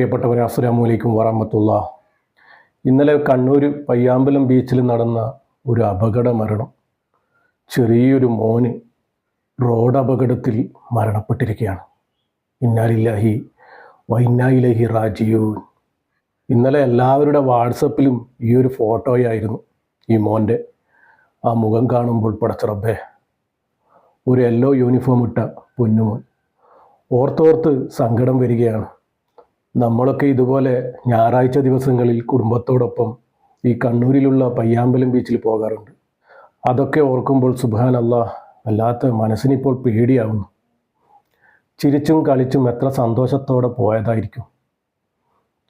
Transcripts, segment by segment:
പ്രിയപ്പെട്ടവരെ അസ്സലാമലൈക്കും വറഹമത്തുള്ള. ഇന്നലെ കണ്ണൂർ പയ്യാമ്പലം ബീച്ചിൽ നടന്ന ഒരു അപകട മരണം. ചെറിയൊരു മോന് റോഡ് അപകടത്തിൽ മരണപ്പെട്ടിരിക്കുകയാണ്. ഇന്നാലില്ലാഹി വൈന്നായിലഹി റാജിയൂൻ ഇന്നലെ എല്ലാവരുടെ വാട്സപ്പിലും ഈ ഒരു ഫോട്ടോയായിരുന്നു ഈ മോന്റെ. ആ മുഖം കാണുമ്പോൾ പടച്ചറബേ ഒരു യെല്ലോ യൂണിഫോം ഇട്ട പൊന്നുമോൻ. ഓർത്തോർത്ത് സങ്കടം വരികയാണ്. നമ്മളൊക്കെ ഇതുപോലെ ഞായറാഴ്ച ദിവസങ്ങളിൽ കുടുംബത്തോടൊപ്പം ഈ കണ്ണൂരിലുള്ള പയ്യാമ്പലം ബീച്ചിൽ പോകാറുണ്ട്. അതൊക്കെ ഓർക്കുമ്പോൾ സുബാൻ അല്ലാ വല്ലാത്ത മനസ്സിനിപ്പോൾ പേടിയാവുന്നു. ചിരിച്ചും കളിച്ചും എത്ര സന്തോഷത്തോടെ പോയതായിരിക്കും.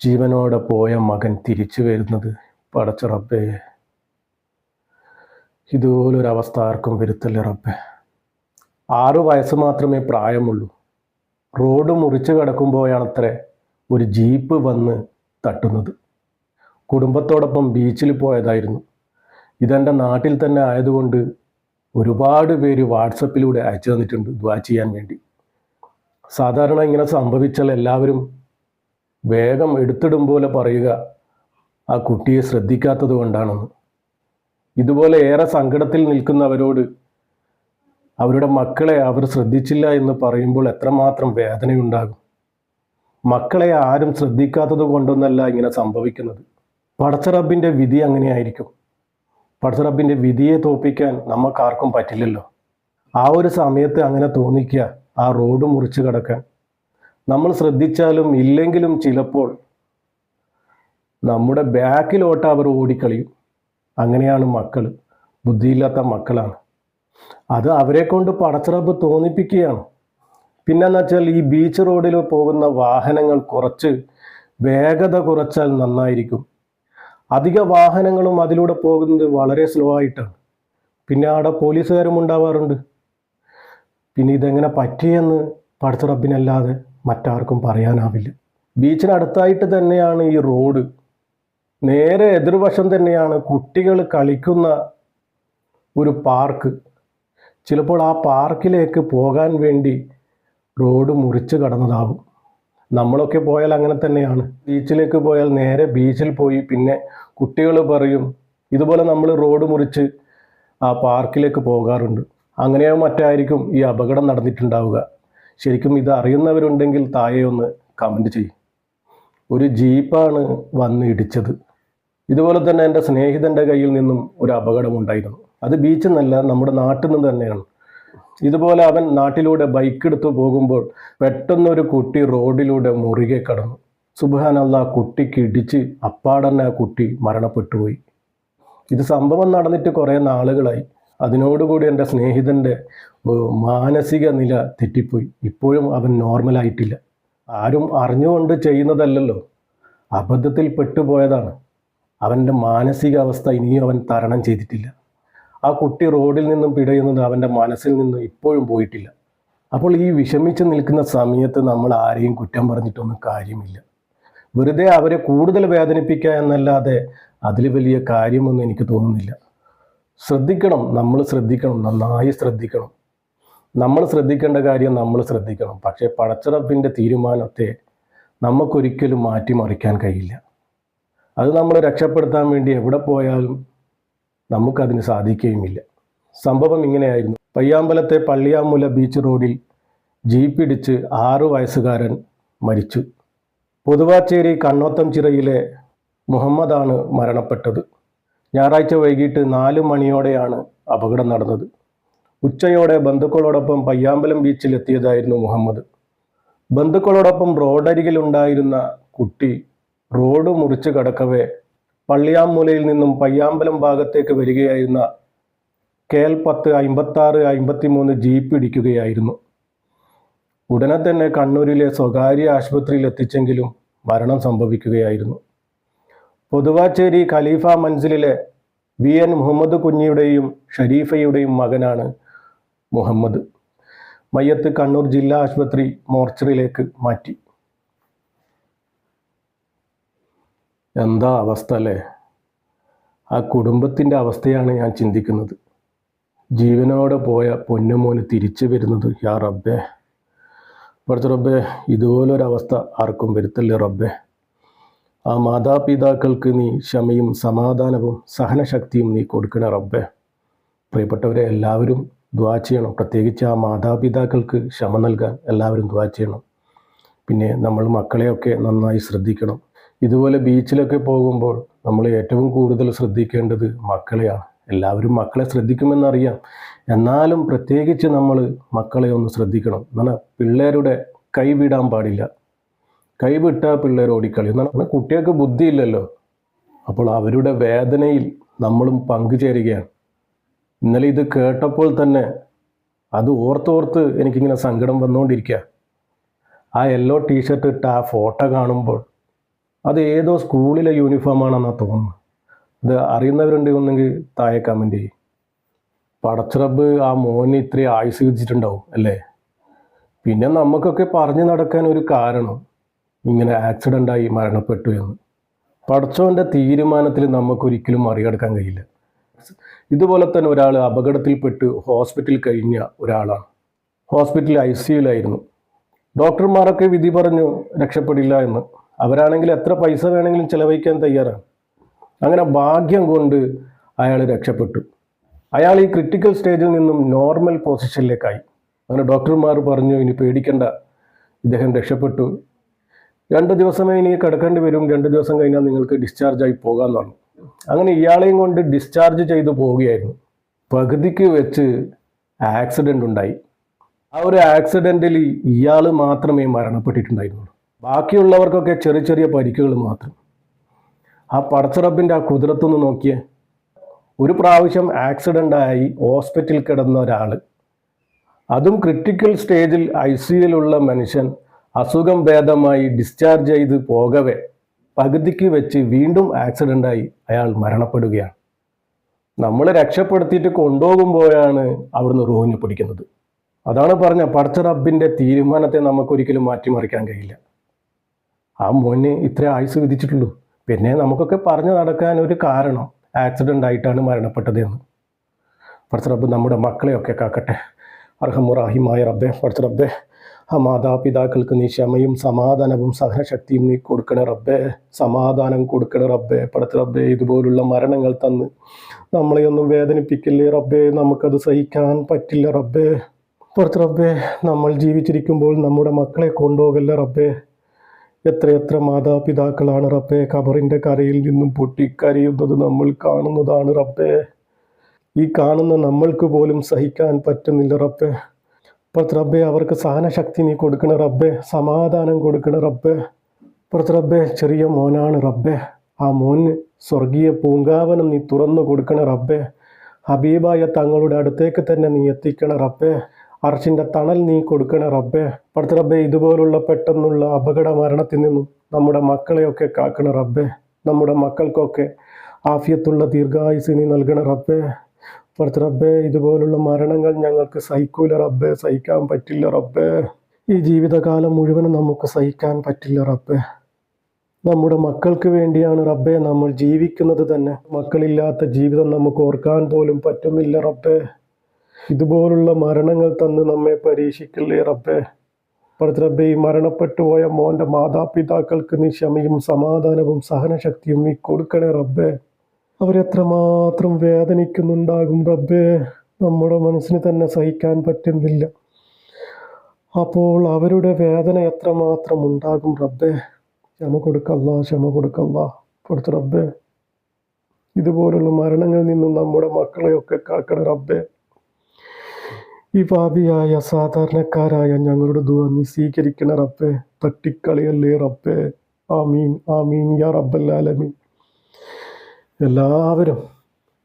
ജീവനോടെ പോയ മകൻ തിരിച്ചു വരുന്നത് പടച്ച റബ്ബേ. ഇതുപോലൊരവസ്ഥ ആർക്കും വരുത്തല്ലേ റബ്ബേ? ആറു വയസ്സ് മാത്രമേ പ്രായമുള്ളൂ. റോഡ് മുറിച്ചു കിടക്കുമ്പോഴാണത്രേ ഒരു ജീപ്പ് വന്ന് തട്ടുന്നത്. കുടുംബത്തോടൊപ്പം ബീച്ചിൽ പോയതായിരുന്നു. ഇതെന്റെ നാട്ടിൽ തന്നെ ആയതുകൊണ്ട് ഒരുപാട് പേര് വാട്സപ്പിലൂടെ അയച്ചു തന്നിട്ടുണ്ട് ദ്വാ ചെയ്യാൻ വേണ്ടി. സാധാരണ ഇങ്ങനെ സംഭവിച്ചാൽ എല്ലാവരും വേഗം എടുത്തിടും പോലെ പറയുക ആ കുട്ടിയെ ശ്രദ്ധിക്കാത്തത് കൊണ്ടാണെന്ന്. ഇതുപോലെ ഏറെ സങ്കടത്തിൽ നിൽക്കുന്നവരോട് അവരുടെ മക്കളെ അവർ ശ്രദ്ധിച്ചില്ല എന്ന് പറയുമ്പോൾ എത്രമാത്രം വേദനയുണ്ടാകും. മക്കളെ ആരും ശ്രദ്ധിക്കാത്തത് കൊണ്ടൊന്നല്ല ഇങ്ങനെ സംഭവിക്കുന്നത്. പടച്ചറബിന്റെ വിധി അങ്ങനെയായിരിക്കും. പടച്ചറബിന്റെ വിധിയെ തോപ്പിക്കാൻ നമുക്കാർക്കും പറ്റില്ലല്ലോ. ആ ഒരു സമയത്ത് അങ്ങനെ തോന്നിക്കുക ആ റോഡ് മുറിച്ച് കിടക്കാൻ. നമ്മൾ ശ്രദ്ധിച്ചാലും ഇല്ലെങ്കിലും ചിലപ്പോൾ നമ്മുടെ ബാക്കിലോട്ട് അവർ ഓടിക്കളിയും. അങ്ങനെയാണ് മക്കൾ ബുദ്ധിയില്ലാത്ത മക്കളാണ്. അത് അവരെ കൊണ്ട് പടച്ചിറപ്പ് തോന്നിപ്പിക്കുകയാണ്. പിന്നെന്ന് വെച്ചാൽ ഈ ബീച്ച് റോഡിൽ പോകുന്ന വാഹനങ്ങൾ കുറച്ച് വേഗത കുറച്ചാൽ നന്നായിരിക്കും. അധിക വാഹനങ്ങളും അതിലൂടെ പോകുന്നത് വളരെ സ്ലോ ആയിട്ടാണ്. പിന്നെ അവിടെ പോലീസുകാരും ഉണ്ടാവാറുണ്ട്. പിന്നെ ഇതെങ്ങനെ പറ്റിയെന്ന് പഠിച്ച റബ്ബിനല്ലാതെ മറ്റാർക്കും പറയാനാവില്ല. ബീച്ചിനടുത്തായിട്ട് തന്നെയാണ് ഈ റോഡ് നേരെ എതിർവശം തന്നെയാണ് കുട്ടികൾ കളിക്കുന്ന ഒരു പാർക്ക് ചിലപ്പോൾ ആ പാർക്കിലേക്ക് പോകാൻ വേണ്ടി റോഡ് മുറിച്ച് കടന്നതാവും. നമ്മളൊക്കെ പോയാൽ അങ്ങനെ തന്നെയാണ്. ബീച്ചിലേക്ക് പോയാൽ നേരെ ബീച്ചിൽ പോയി പിന്നെ കുട്ടികൾ പറയും ഇതുപോലെ നമ്മൾ റോഡ് മുറിച്ച് ആ പാർക്കിലേക്ക് പോകാറുണ്ട്. അങ്ങനെയോ മറ്റായിരിക്കും ഈ അപകടം നടന്നിട്ടുണ്ടാവുക. ശരിക്കും ഇത് അറിയുന്നവരുണ്ടെങ്കിൽ താഴെ ഒന്ന് കമന്റ് ചെയ്യും. ഒരു ജീപ്പാണ് വന്ന് ഇടിച്ചത്. ഇതുപോലെ തന്നെ എന്റെ സ്നേഹിതന്റെ കയ്യിൽ നിന്നും ഒരു അപകടമുണ്ടായിരുന്നു അത് ബീച്ചെന്നല്ല നമ്മുടെ നാട്ടിൽ നിന്ന് തന്നെയാണ്. ഇതുപോലെ അവൻ നാട്ടിലൂടെ ബൈക്ക് എടുത്ത് പോകുമ്പോൾ പെട്ടെന്നൊരു കുട്ടി റോഡിലൂടെ മുറുകെ കടന്നു. സുബാനല്ല കുട്ടിക്ക് ഇടിച്ച് അപ്പാടന്നെ ആ കുട്ടി മരണപ്പെട്ടുപോയി ഇത് സംഭവം നടന്നിട്ട് കുറേ നാളുകളായി. അതിനോടുകൂടി എന്റെ സ്നേഹിതന്റെ മാനസിക നില തെറ്റിപ്പോയി. ഇപ്പോഴും അവൻ നോർമലായിട്ടില്ല ആരും അറിഞ്ഞുകൊണ്ട് ചെയ്യുന്നതല്ലല്ലോ. അബദ്ധത്തിൽ പെട്ടുപോയതാണ്. അവന്റെ മാനസികാവസ്ഥ ഇനിയും അവൻ തരണം ചെയ്തിട്ടില്ല. ആ കുട്ടി റോഡിൽ നിന്നും പിടയുന്നത് അവന്റെ മനസ്സിൽ നിന്നും ഇപ്പോഴും പോയിട്ടില്ല. അപ്പോൾ ഈ വിഷമിച്ച് നിൽക്കുന്ന സമയത്ത് നമ്മൾ ആരെയും കുറ്റം പറഞ്ഞിട്ടൊന്നും കാര്യമില്ല. വെറുതെ അവരെ കൂടുതൽ വേദനിപ്പിക്കുക എന്നല്ലാതെ അതിൽ വലിയ കാര്യമൊന്നും എനിക്ക് തോന്നുന്നില്ല. ശ്രദ്ധിക്കണം നമ്മൾ ശ്രദ്ധിക്കണം നന്നായി ശ്രദ്ധിക്കണം. നമ്മൾ ശ്രദ്ധിക്കേണ്ട കാര്യം നമ്മൾ ശ്രദ്ധിക്കണം. പക്ഷേ പടച്ചിറപ്പിന്റെ തീരുമാനത്തെ നമുക്കൊരിക്കലും മാറ്റിമറിക്കാൻ കഴിയില്ല. അത് നമ്മൾ രക്ഷപ്പെടുത്താൻ വേണ്ടി എവിടെ പോയാലും നമുക്കതിന് സാധിക്കുകയുമില്ല. സംഭവം ഇങ്ങനെയായിരുന്നു. പയ്യാമ്പലത്തെ പള്ളിയാമുല ബീച്ച് റോഡിൽ ജീപ്പ് ഇടിച്ച് ആറു വയസ്സുകാരൻ മരിച്ചു. പൊതുവാച്ചേരി കണ്ണോത്തം ചിറയിലെ മുഹമ്മദാണ് മരണപ്പെട്ടത്. ഞായറാഴ്ച വൈകിട്ട് നാല് മണിയോടെയാണ് അപകടം നടന്നത്. ഉച്ചയോടെ ബന്ധുക്കളോടൊപ്പം പയ്യാമ്പലം ബീച്ചിൽ എത്തിയതായിരുന്നു മുഹമ്മദ്. ബന്ധുക്കളോടൊപ്പം റോഡരികിലുണ്ടായിരുന്ന കുട്ടി റോഡ് മുറിച്ച് കടക്കവേ പള്ളിയാമ്പുലയിൽ നിന്നും പയ്യാമ്പലം ഭാഗത്തേക്ക് വരികയായിരുന്ന കെ എൽ പത്ത് അമ്പത്താറ് അമ്പത്തിമൂന്ന് ജീപ്പ് ഇടിക്കുകയായിരുന്നു. ഉടനെ തന്നെ കണ്ണൂരിലെ സ്വകാര്യ ആശുപത്രിയിൽ എത്തിച്ചെങ്കിലും മരണം സംഭവിക്കുകയായിരുന്നു. പൊതുവാച്ചേരി ഖലീഫ മൻസിലിലെ വി എൻ മുഹമ്മദ് കുഞ്ഞിയുടെയും ഷരീഫയുടെയും മകനാണ് മുഹമ്മദ്. മയ്യത്ത് കണ്ണൂർ ജില്ലാ ആശുപത്രി മോർച്ചറിയിലേക്ക് മാറ്റി. എന്താ അവസ്ഥ അല്ലേ? ആ കുടുംബത്തിന്റെ അവസ്ഥയാണ് ഞാൻ ചിന്തിക്കുന്നത്. ജീവനോടെ പോയ പൊന്നുമോന് തിരിച്ചു വരുന്നത് യാ റബ്ബേ. പഠിച്ച റബ്ബെ ഇതുപോലൊരവസ്ഥ ആർക്കും വരുത്തല്ലേ റബ്ബേ? ആ മാതാപിതാക്കൾക്ക് നീ ക്ഷമയും സമാധാനവും സഹനശക്തിയും നീ കൊടുക്കണ റബ്ബേ. പ്രിയപ്പെട്ടവരെ എല്ലാവരും ദ്വാ ചെയ്യണം. പ്രത്യേകിച്ച് ആ മാതാപിതാക്കൾക്ക് ക്ഷമ നൽകാൻ എല്ലാവരും ദ്വാ ചെയ്യണം. പിന്നെ നമ്മൾ മക്കളെയൊക്കെ നന്നായി ശ്രദ്ധിക്കണം. ഇതുപോലെ ബീച്ചിലൊക്കെ പോകുമ്പോൾ നമ്മൾ ഏറ്റവും കൂടുതൽ ശ്രദ്ധിക്കേണ്ടത് മക്കളെയാണ്. എല്ലാവരും മക്കളെ ശ്രദ്ധിക്കുമെന്നറിയാം. എന്നാലും പ്രത്യേകിച്ച് നമ്മൾ മക്കളെ ഒന്ന് ശ്രദ്ധിക്കണം. എന്നാൽ പിള്ളേരുടെ കൈവിടാൻ പാടില്ല. കൈവിട്ടാൽ പിള്ളേർ ഓടിക്കളി എന്നാൽ കുട്ടികൾക്ക് ബുദ്ധിയില്ലല്ലോ. അപ്പോൾ അവരുടെ വേദനയിൽ നമ്മളും പങ്കുചേരുകയാണ്. ഇന്നലെ ഇത് കേട്ടപ്പോൾ തന്നെ അത് ഓർത്തോർത്ത് എനിക്കിങ്ങനെ സങ്കടം വന്നുകൊണ്ടിരിക്കുക ആ യെല്ലോ ടീഷർട്ട് ഇട്ട ആ ഫോട്ടോ കാണുമ്പോൾ അത് ഏതോ സ്കൂളിലെ യൂണിഫോമാണെന്നാണ് തോന്നുന്നു. ഇത് അറിയുന്നവരുണ്ട് ഒന്നെങ്കിൽ താഴെ കമന്റ് ചെയ്യും. പടച്ചിറബ് ആ മോന് ഇത്രയും ആയുസ് വിധിച്ചിട്ടുണ്ടാവും അല്ലേ? പിന്നെ നമുക്കൊക്കെ പറഞ്ഞു നടക്കാൻ ഒരു കാരണം ഇങ്ങനെ ആക്സിഡന്റായി മരണപ്പെട്ടു എന്ന്. പടച്ചോന്റെ തീരുമാനത്തിൽ നമുക്കൊരിക്കലും മറികടക്കാൻ കഴിയില്ല. ഇതുപോലെ തന്നെ ഒരാൾ അപകടത്തിൽപ്പെട്ട് ഹോസ്പിറ്റലിൽ കഴിഞ്ഞ ഒരാളാണ്. ഹോസ്പിറ്റലിൽ ഐ സിയുലായിരുന്നു ഡോക്ടർമാരൊക്കെ വിധി പറഞ്ഞു രക്ഷപ്പെടില്ല എന്ന്. അവരാണെങ്കിൽ എത്ര പൈസ വേണമെങ്കിലും ചിലവഴിക്കാൻ തയ്യാറാണ് അങ്ങനെ ഭാഗ്യം കൊണ്ട് അയാൾ രക്ഷപ്പെട്ടു. അയാൾ ഈ ക്രിട്ടിക്കൽ സ്റ്റേജിൽ നിന്നും നോർമൽ പൊസിഷനിലേക്കായി അങ്ങനെ ഡോക്ടർമാർ പറഞ്ഞു ഇനി പേടിക്കണ്ട. ഇദ്ദേഹം രക്ഷപ്പെട്ടു. രണ്ട് ദിവസമേ ഇനി കിടക്കേണ്ടി വരും. രണ്ട് ദിവസം കഴിഞ്ഞാൽ നിങ്ങൾക്ക് ഡിസ്ചാർജ് ആയി പോകാമെന്ന് പറഞ്ഞു. അങ്ങനെ ഇയാളെയും കൊണ്ട് ഡിസ്ചാർജ് ചെയ്തു പോവുകയായിരുന്നു. പകുതിക്ക് വെച്ച് ആക്സിഡന്റ് ഉണ്ടായി. ആ ഒരു ആക്സിഡന്റിൽ ഇയാൾ മാത്രമേ മരണപ്പെട്ടിട്ടുണ്ടായിരുന്നുള്ളൂ. ബാക്കിയുള്ളവർക്കൊക്കെ ചെറിയ ചെറിയ പരിക്കുകൾ മാത്രം. ആ പടച്ചറബിന്റെ ആ കുതിരത്തൊന്ന് നോക്കിയേ. ഒരു പ്രാവശ്യം ആക്സിഡന്റ് ആയി ഹോസ്പിറ്റലിൽ കിടന്ന ഒരാൾ അതും ക്രിട്ടിക്കൽ സ്റ്റേജിൽ ഐ സിയിലുള്ള മനുഷ്യൻ അസുഖം ഭേദമായി ഡിസ്ചാർജ് ചെയ്ത് പോകവേ. പകുതിക്ക് വെച്ച് വീണ്ടും ആക്സിഡന്റായി അയാൾ മരണപ്പെടുകയാണ്. നമ്മൾ രക്ഷപ്പെടുത്തിയിട്ട് കൊണ്ടുപോകുമ്പോഴാണ് അവിടുന്ന് റോഹിഞ്ഞ് പിടിക്കുന്നത്. അതാണ് പറഞ്ഞ പടച്ച റബ്ബിന്റെ തീരുമാനത്തെ നമുക്കൊരിക്കലും മാറ്റിമറിക്കാൻ കഴിയില്ല. ആ മോന് ഇത്ര ആയുസ് വിധിച്ചിട്ടുള്ളൂ. പിന്നെ നമുക്കൊക്കെ പറഞ്ഞു നടക്കാൻ ഒരു കാരണം ആക്സിഡന്റ് ആയിട്ടാണ് മരണപ്പെട്ടത് എന്ന് റബ്ബ് നമ്മുടെ മക്കളെയൊക്കെ കാക്കട്ടെ. അർഹമുറാഹിമായ റബ്ബെ പഠിച്ച റബ്ബെ ആ മാതാപിതാക്കൾക്ക് നീ ക്ഷമയും സമാധാനവും സഹനശക്തിയും നീ കൊടുക്കണേ റബ്ബേ. സമാധാനം കൊടുക്കണേ റബ്ബേ. പടത്ത് റബ്ബേ ഇതുപോലുള്ള മരണങ്ങൾ തന്ന് നമ്മളെ ഒന്നും വേദനിപ്പിക്കില്ലേ റബ്ബേ? നമുക്കത് സഹിക്കാൻ പറ്റില്ല റബ്ബേ. പുറത്ത് റബ്ബേ നമ്മൾ ജീവിച്ചിരിക്കുമ്പോൾ നമ്മുടെ മക്കളെ കൊണ്ടുപോകല്ല റബ്ബേ? എത്രയെത്ര മാതാപിതാക്കളാണ് റബ്ബേ? ഖബറിന്റെ കരയിൽ നിന്നും പൊട്ടിക്കരയുന്നത് നമ്മൾ കാണുന്നതാണ് റബ്ബേ. ഈ കാണുന്ന നമ്മൾക്ക് പോലും സഹിക്കാൻ പറ്റുന്നില്ല റബ്ബേ. പ്രത് റബ്ബെ അവർക്ക് സഹനശക്തി നീ കൊടുക്കണ റബ്ബെ. സമാധാനം കൊടുക്കണ റബ്ബെ. പ്രത് റബ്ബെ ചെറിയ മോനാണ് റബ്ബെ. ആ മോന് സ്വർഗീയ പൂങ്കാവനം നീ തുറന്നു കൊടുക്കണ റബ്ബെ. ഹബീബായ തങ്ങളുടെ അടുത്തേക്ക് തന്നെ നീ എത്തിക്കണ റബ്ബെ. അർഷിന്റെ തണൽ നീ കൊടുക്കണ റബ്ബെ. പടുത്ത റബ്ബെ ഇതുപോലുള്ള പെട്ടെന്നുള്ള അപകട മരണത്തിൽ നിന്നും നമ്മുടെ മക്കളെയൊക്കെ കാക്കണ റബ്ബെ. നമ്മുടെ മക്കൾക്കൊക്കെ ആഫിയത്തുള്ള ദീർഘായുസ് നീ നൽകണ റബ്ബെ. പടുത്ത റബ്ബേ ഇതുപോലുള്ള മരണങ്ങൾ ഞങ്ങൾക്ക് സഹിക്കൂല റബ്ബേ. സഹിക്കാൻ പറ്റില്ല റബ്ബേ. ഈ ജീവിതകാലം മുഴുവനും നമുക്ക് സഹിക്കാൻ പറ്റില്ല റബ്ബേ. നമ്മുടെ മക്കൾക്ക് വേണ്ടിയാണ് റബ്ബേ നമ്മൾ ജീവിക്കുന്നത് തന്നെ. മക്കളില്ലാത്ത ജീവിതം നമുക്ക് ഓർക്കാൻ പോലും പറ്റുന്നില്ല റബ്ബേ. ഇതുപോലുള്ള മരണങ്ങൾ തന്ന് നമ്മെ പരീക്ഷിക്കില്ലേ റബ്ബേ. പ്രതിരബ്ബെ ഈ മരണപ്പെട്ടു പോയ മോന്റെ മാതാപിതാക്കൾക്ക് നീ ക്ഷമയും സമാധാനവും സഹനശക്തിയും നീ കൊടുക്കണേ റബ്ബേ. അവരെത്രമാത്രം വേദനിക്കുന്നുണ്ടാകും റബ്ബേ. നമ്മുടെ മനസ്സിന് തന്നെ സഹിക്കാൻ പറ്റുന്നില്ല. അപ്പോൾ അവരുടെ വേദന എത്രമാത്രം ഉണ്ടാകും റബ്ബേ. ക്ഷമ കൊടുക്കല്ല ക്ഷമ കൊടുക്കല്ല കൊടുത്ത റബ്ബേ. ഇതുപോലുള്ള മരണങ്ങളിൽ നിന്നും നമ്മുടെ മക്കളെയൊക്കെ കാക്കണേ റബ്ബേ. ഈ പാപിയായ സാധാരണക്കാരായ ഞങ്ങളുടെ ദുവ നീ സ്വീകരിക്കണ റബ്ബേ. തട്ടിക്കളിയല്ലേ റബ്ബേ. ആമീൻ ആമീൻ യാ റബ്ബല്ലാലമീൻ എല്ലാവരും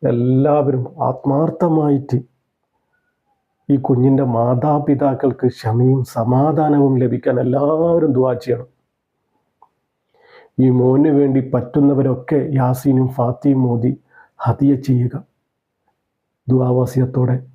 എല്ലാവരും ആത്മാർത്ഥമായിട്ട് ഈ കുഞ്ഞിന്റെ മാതാപിതാക്കൾക്ക് ക്ഷമയും സമാധാനവും ലഭിക്കാൻ എല്ലാവരും ദുവാ ചെയ്യണം. ഈ മോന് വേണ്ടി പറ്റുന്നവരൊക്കെ യാസീനും ഫാത്തിയും മോദി ഹതിയ ചെയ്യുക. ദുവാവാസിയത്തോടെ